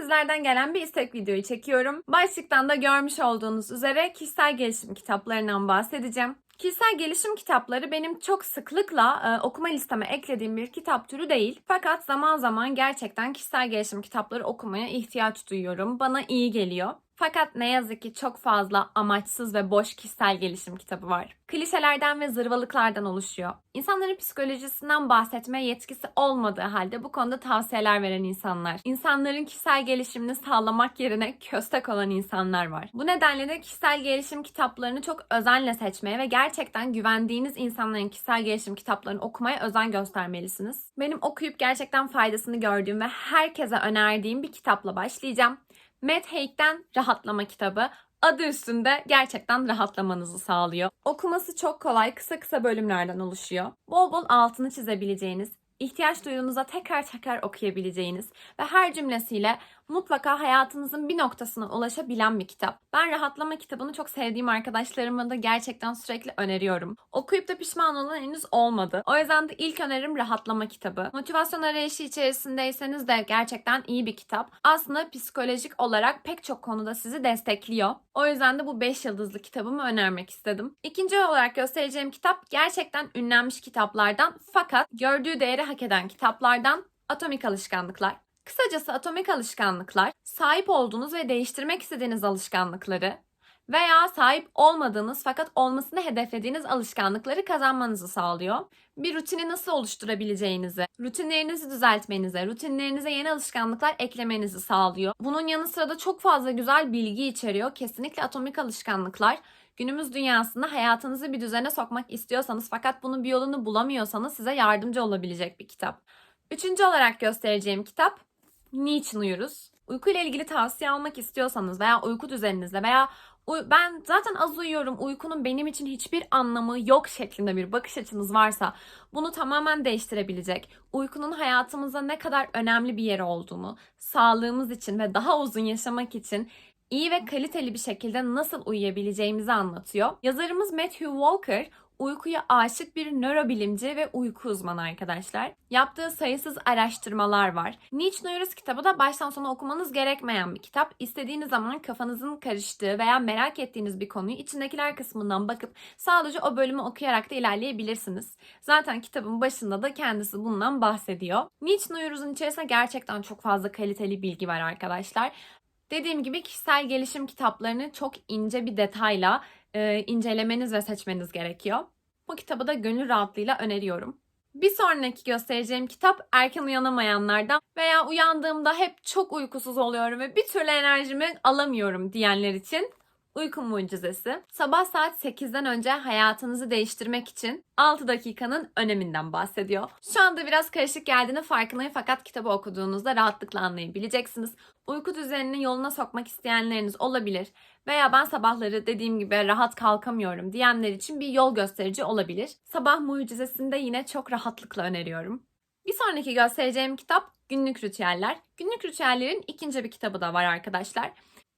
sizlerden gelen bir istek videoyu çekiyorum. Başlıktan da görmüş olduğunuz üzere kişisel gelişim kitaplarından bahsedeceğim. Kişisel gelişim kitapları benim çok sıklıkla e, okuma listeme eklediğim bir kitap türü değil. Fakat zaman zaman gerçekten kişisel gelişim kitapları okumaya ihtiyaç duyuyorum. Bana iyi geliyor. Fakat ne yazık ki çok fazla amaçsız ve boş kişisel gelişim kitabı var. Klişelerden ve zırvalıklardan oluşuyor. İnsanların psikolojisinden bahsetme yetkisi olmadığı halde bu konuda tavsiyeler veren insanlar. İnsanların kişisel gelişimini sağlamak yerine köstek olan insanlar var. Bu nedenle de kişisel gelişim kitaplarını çok özenle seçmeye ve gerçekten güvendiğiniz insanların kişisel gelişim kitaplarını okumaya özen göstermelisiniz. Benim okuyup gerçekten faydasını gördüğüm ve herkese önerdiğim bir kitapla başlayacağım. Matt Haig'den Rahatlama kitabı. Adı üstünde gerçekten rahatlamanızı sağlıyor. Okuması çok kolay, kısa kısa bölümlerden oluşuyor. Bol bol altını çizebileceğiniz, ihtiyaç duyduğunuzda tekrar tekrar okuyabileceğiniz ve her cümlesiyle mutlaka hayatınızın bir noktasına ulaşabilen bir kitap. Ben Rahatlama kitabını çok sevdiğim arkadaşlarıma da gerçekten sürekli öneriyorum. Okuyup da pişman olan henüz olmadı. O yüzden de ilk önerim Rahatlama kitabı. Motivasyon arayışı içerisindeyseniz de gerçekten iyi bir kitap. Aslında psikolojik olarak pek çok konuda sizi destekliyor. O yüzden de bu 5 yıldızlı kitabımı önermek istedim. İkinci olarak göstereceğim kitap gerçekten ünlenmiş kitaplardan fakat gördüğü değeri hak eden kitaplardan Atomik Alışkanlıklar. Kısacası atomik alışkanlıklar sahip olduğunuz ve değiştirmek istediğiniz alışkanlıkları veya sahip olmadığınız fakat olmasını hedeflediğiniz alışkanlıkları kazanmanızı sağlıyor. Bir rutini nasıl oluşturabileceğinizi, rutinlerinizi düzeltmenize, rutinlerinize yeni alışkanlıklar eklemenizi sağlıyor. Bunun yanı sıra da çok fazla güzel bilgi içeriyor. Kesinlikle atomik alışkanlıklar günümüz dünyasında hayatınızı bir düzene sokmak istiyorsanız fakat bunun bir yolunu bulamıyorsanız size yardımcı olabilecek bir kitap. Üçüncü olarak göstereceğim kitap Niçin uyuruz? Uyku ile ilgili tavsiye almak istiyorsanız veya uyku düzeninizle veya ben zaten az uyuyorum, uykunun benim için hiçbir anlamı yok şeklinde bir bakış açınız varsa bunu tamamen değiştirebilecek, uykunun hayatımızda ne kadar önemli bir yeri olduğunu, sağlığımız için ve daha uzun yaşamak için iyi ve kaliteli bir şekilde nasıl uyuyabileceğimizi anlatıyor. Yazarımız Matthew Walker uykuya aşık bir nörobilimci ve uyku uzmanı arkadaşlar. Yaptığı sayısız araştırmalar var. Niçin Uyuruz kitabı da baştan sona okumanız gerekmeyen bir kitap. İstediğiniz zaman kafanızın karıştığı veya merak ettiğiniz bir konuyu içindekiler kısmından bakıp sadece o bölümü okuyarak da ilerleyebilirsiniz. Zaten kitabın başında da kendisi bundan bahsediyor. Niçin Uyuruz'un içerisinde gerçekten çok fazla kaliteli bilgi var arkadaşlar. Dediğim gibi kişisel gelişim kitaplarını çok ince bir detayla e, incelemeniz ve seçmeniz gerekiyor. Bu kitabı da gönül rahatlığıyla öneriyorum. Bir sonraki göstereceğim kitap erken uyanamayanlardan veya uyandığımda hep çok uykusuz oluyorum ve bir türlü enerjimi alamıyorum diyenler için Uyku Mucizesi. Sabah saat 8'den önce hayatınızı değiştirmek için 6 dakikanın öneminden bahsediyor. Şu anda biraz karışık geldiğini farkındayım fakat kitabı okuduğunuzda rahatlıkla anlayabileceksiniz. Uyku düzenini yoluna sokmak isteyenleriniz olabilir veya ben sabahları dediğim gibi rahat kalkamıyorum diyenler için bir yol gösterici olabilir. Sabah Mucizesi'nde yine çok rahatlıkla öneriyorum. Bir sonraki göstereceğim kitap Günlük Ritüeller. Günlük Ritüeller'in ikinci bir kitabı da var arkadaşlar.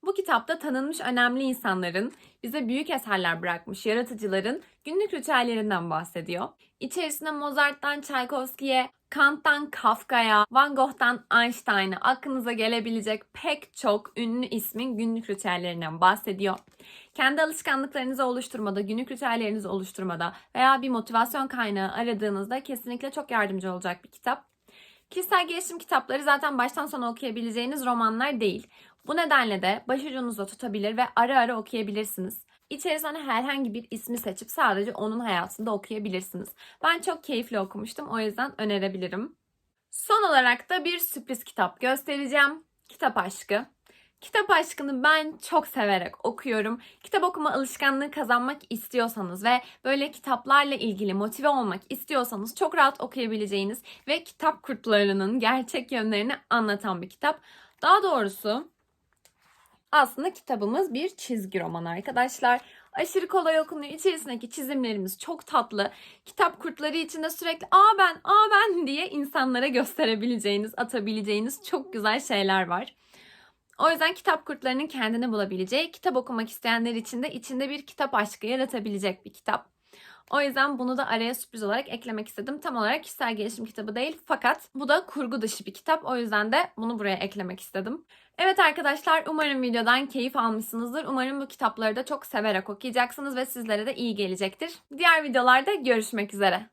Bu kitapta tanınmış önemli insanların, bize büyük eserler bırakmış yaratıcıların günlük ritüellerinden bahsediyor. İçerisinde Mozart'tan Tchaikovsky'ye, Kant'tan Kafka'ya, Van Gogh'tan Einstein'a aklınıza gelebilecek pek çok ünlü ismin günlük ritüellerinden bahsediyor. Kendi alışkanlıklarınızı oluşturmada, günlük ritüellerinizi oluşturmada veya bir motivasyon kaynağı aradığınızda kesinlikle çok yardımcı olacak bir kitap. Kişisel gelişim kitapları zaten baştan sona okuyabileceğiniz romanlar değil. Bu nedenle de başucunuzda tutabilir ve ara ara okuyabilirsiniz. İçerisinden herhangi bir ismi seçip sadece onun hayatında okuyabilirsiniz. Ben çok keyifli okumuştum o yüzden önerebilirim. Son olarak da bir sürpriz kitap göstereceğim. Kitap aşkı. Kitap aşkını ben çok severek okuyorum. Kitap okuma alışkanlığı kazanmak istiyorsanız ve böyle kitaplarla ilgili motive olmak istiyorsanız çok rahat okuyabileceğiniz ve kitap kurtlarının gerçek yönlerini anlatan bir kitap. Daha doğrusu aslında kitabımız bir çizgi roman arkadaşlar. Aşırı kolay okunuyor. İçerisindeki çizimlerimiz çok tatlı. Kitap kurtları içinde sürekli aa ben, aa ben diye insanlara gösterebileceğiniz, atabileceğiniz çok güzel şeyler var. O yüzden kitap kurtlarının kendini bulabileceği, kitap okumak isteyenler için de içinde bir kitap aşkı yaratabilecek bir kitap. O yüzden bunu da araya sürpriz olarak eklemek istedim. Tam olarak kişisel gelişim kitabı değil fakat bu da kurgu dışı bir kitap. O yüzden de bunu buraya eklemek istedim. Evet arkadaşlar umarım videodan keyif almışsınızdır. Umarım bu kitapları da çok severek okuyacaksınız ve sizlere de iyi gelecektir. Diğer videolarda görüşmek üzere.